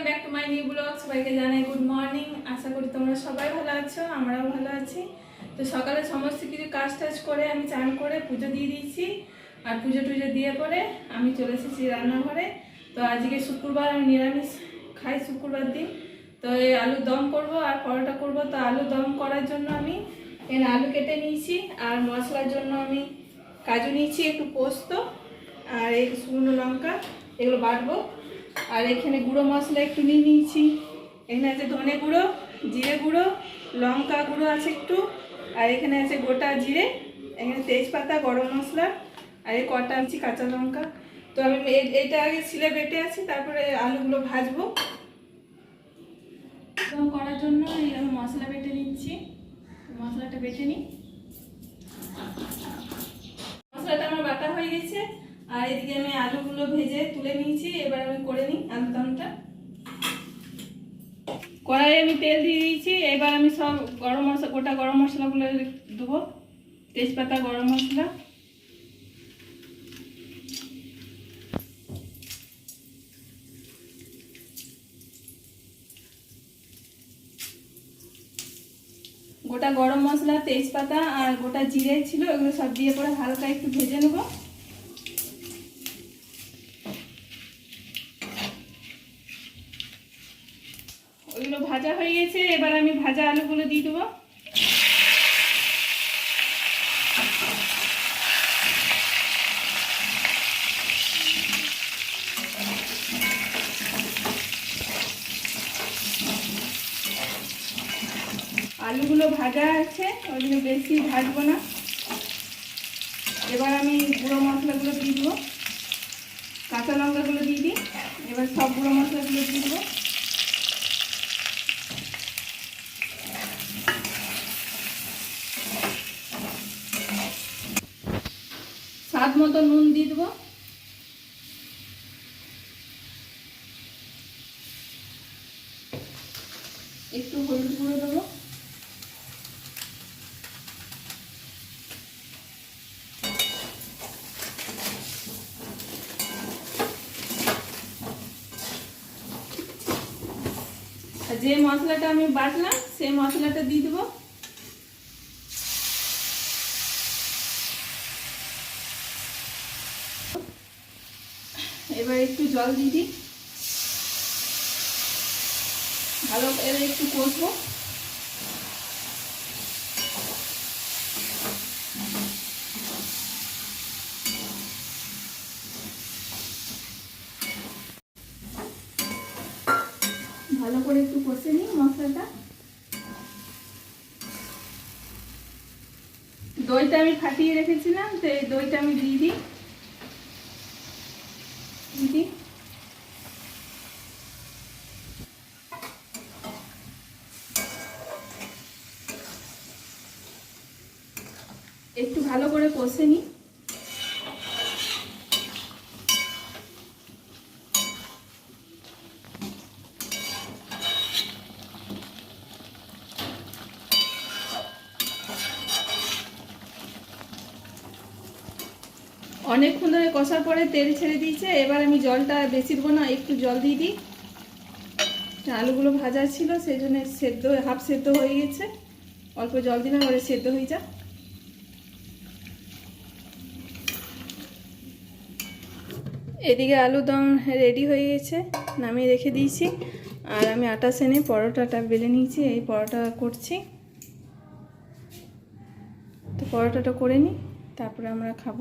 Welcome back to my new blog, সবাইকে জানাই good morning. আশা করি তোমরা সবাই ভালো আছো, আমরাও ভালো আছি। তো সকালে সমস্ত কিছু কাজ টাজ করে আমি চান করে পুজো দিয়ে দিয়েছি। আর পুজো টুজো দিয়ে পরে আমি চলে এসেছি রান্নাঘরে। তো আজকে শুক্রবার, আমি নিরামিষ খাই শুক্রবার দিন। তো এই আলু দম করব আর পরোটা করব। তো আলু দম করার জন্য আমি এখানে আলু কেটে নিয়েছি আর মশলার জন্য আমি কাজু নিয়েছি, একটু পোস্ত আর এই শুকনো লঙ্কা, এগুলো বাটবো। আর এখানে গুঁড়ো মশলা একটু নিয়ে নিয়েছি। এখানে আছে ধনে গুঁড়ো জিরে গুঁড়ো লঙ্কা গুঁড়ো আছে একটু আর এখানে আছে গোটা জিরে এখানে তেজপাতা গরম মশলা আর এই কটা আনছি কাঁচা লঙ্কা। তো আমি এটা আগে ছিলে বেটে আছি তারপরে আলুগুলো ভাজবো। করার জন্য আমি মশলা বেটে নিচ্ছি। মশলাটা বেটে নিই। মশলাটা আমার বাটা হয়ে গেছে। আর এদিকে আমি আলুগুলো ভেজে তুলে নিয়েছি, এবার আমি করে নিই আলু দমটা কড়াইয়ে আমি তেল দিয়ে দিয়েছি, এবার আমি সব গরম মশলা, গোটা গরম মশলাগুলো দেবো। তেজপাতা, গরম মশলা। গোটা গরম মশলা, তেজপাতা আর গোটা জিরে ছিল, এগুলো সব দিয়ে পরে হালকা একটু ভেজে নেব। ওইগুলো ভাজা হয়ে গেছে, এবার আমি ভাজা আলুগুলো দিয়ে দেবো। আলুগুলো ভাজা আছে, ওই জন্য বেশি ভাজবো না। এবার আমি গুঁড়ো মশলাগুলো দিয়ে দেবো। কাঁচা লঙ্কাগুলো দিয়ে দিই, এবার সব গুঁড়ো মশলাগুলো দিয়ে দেবো। স্বাদ মতো নুন দিয়ে দেবো। একটু হলুদ গুঁড়ো দেবো। যে মশলাটা আমি বাটলাম, সেই মশলাটা দিয়ে দেবো। এবার একটু জল দিয়ে দিই। ভালো করে একটু কষবো। ভালো করে একটু কষে নিই মশলাটা। দইটা আমি ফাটিয়ে রেখেছিলাম, তো এই দইটা আমি দিয়ে দিই। দিদি? একটু ভালো করে কষে নিই অনেকক্ষণ ধরে কষার পরে তেল ছেড়ে দিয়েছে। এবার আমি জলটা বেশি দেবো না, একটু জল দিয়ে দিই। আলুগুলো ভাজা ছিল, সেই জন্য সেদ্ধ, হাফ সেদ্ধ হয়ে গেছে। অল্প জল দিলাম এবারে সেদ্ধ হয়ে যা এদিকে আলু দম রেডি হয়ে গেছে, নামিয়ে রেখে দিয়েছি। আর আমি আটা সেনে পরোটাটা বেলে নিয়েছি, এই পরোটা করছি। তো পরোটাটা করে নিই, তারপরে আমরা খাব।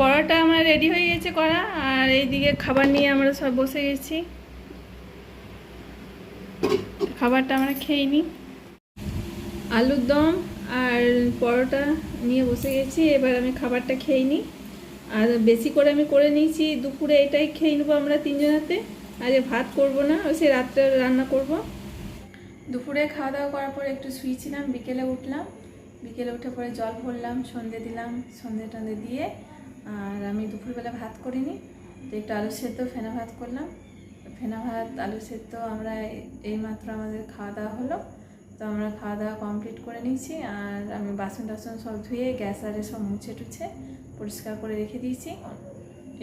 পরোটা আমার রেডি হয়ে গেছে করা, আর এইদিকে খাবার নিয়ে আমরা সব বসে গেছি। খাবারটা আমরা খেয়ে নিই। আলুর দম আর পরোটা নিয়ে বসে গেছি, এবার আমি খাবারটা খেয়ে নিই। আর বেশি করে আমি করে নিয়েছি, দুপুরে এটাই খেয়ে নেব আমরা তিনজনাতে। আজ ভাত করব না, ওই সে রাত্রে রান্না করব। দুপুরে খাওয়া দাওয়া করার পরে একটু শুয়েছিলাম, বিকেলে উঠলাম। বিকেলে উঠে পরে জল ভরলাম, সন্ধে দিলাম, সন্ধে টন্ধে দিয়ে আর আমি দুপুরবেলা ভাত করিনি, তো একটু আলু সেদ্ধ, ফেনা ভাত করলাম। ফেনা ভাত, আলু সেদ্ধ আমরা এই মাত্র আমাদের খাওয়া দাওয়া হলো, তো আমরা খাওয়া দাওয়া কমপ্লিট করে নিয়েছি। আর আমি বাসন টাসন সব ধুয়ে গ্যাস আরে সব মুছে টুছে পরিষ্কার করে রেখে দিয়েছি।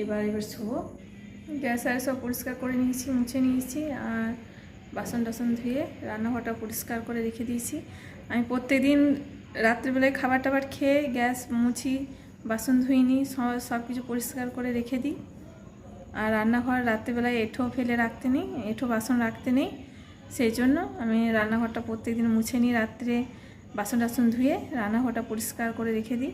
এবার এবার শুবো। গ্যাস আর সব পরিষ্কার করে নিয়েছি, মুছে নিয়েছি, আর বাসন টাসন ধুয়ে রান্নাঘরটা পরিষ্কার করে রেখে দিয়েছি। আমি প্রত্যেকদিন রাত্রিবেলায় খাবার টাবার খেয়ে গ্যাস মুছি বাসন ধুয়ে নিই সব কিছু পরিষ্কার করে রেখে দিই। আর রান্নাঘর রাত্রেবেলায় এঁঠো ফেলে রাখতে নেই, এঁঠো বাসন রাখতে নেই। সেই জন্য আমি রান্নাঘরটা প্রত্যেকদিন মুছে নিই রাত্রে বাসন টাসন ধুয়ে রান্নাঘরটা পরিষ্কার করে রেখে দিই।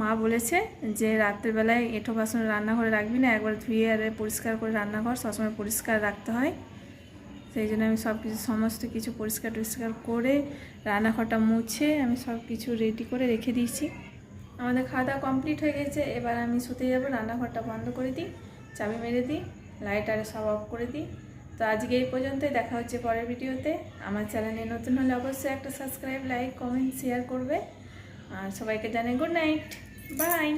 মা বলেছে যে রাত্রেবেলায় এঁঠো বাসন রান্নাঘরে রাখবি না, একবার ধুয়ে আর পরিষ্কার করে রান্নাঘর সবসময় পরিষ্কার রাখতে হয়। সেই জন্য আমি সব কিছু সমস্ত কিছু পরিষ্কার টরিষ্কার করে রান্নাঘরটা মুছে আমি সব কিছু রেডি করে রেখে দিয়েছি। আমাদের খাওয়া দাওয়া কমপ্লিট হয়ে গেছে, এবার আমি শুতে যাব, রান্নাঘরটা বন্ধ করে দিই, চাবি মেরে দিই লাইট আর সব অফ করে দিই। তো আজকে এই পর্যন্তই, দেখা হচ্ছে পরের ভিডিওতে। আমার চ্যানেলে নতুন হলে অবশ্যই একটা সাবস্ক্রাইব লাইক কমেন্ট শেয়ার করবে। আর সবাইকে জানাই গুড নাইট বাই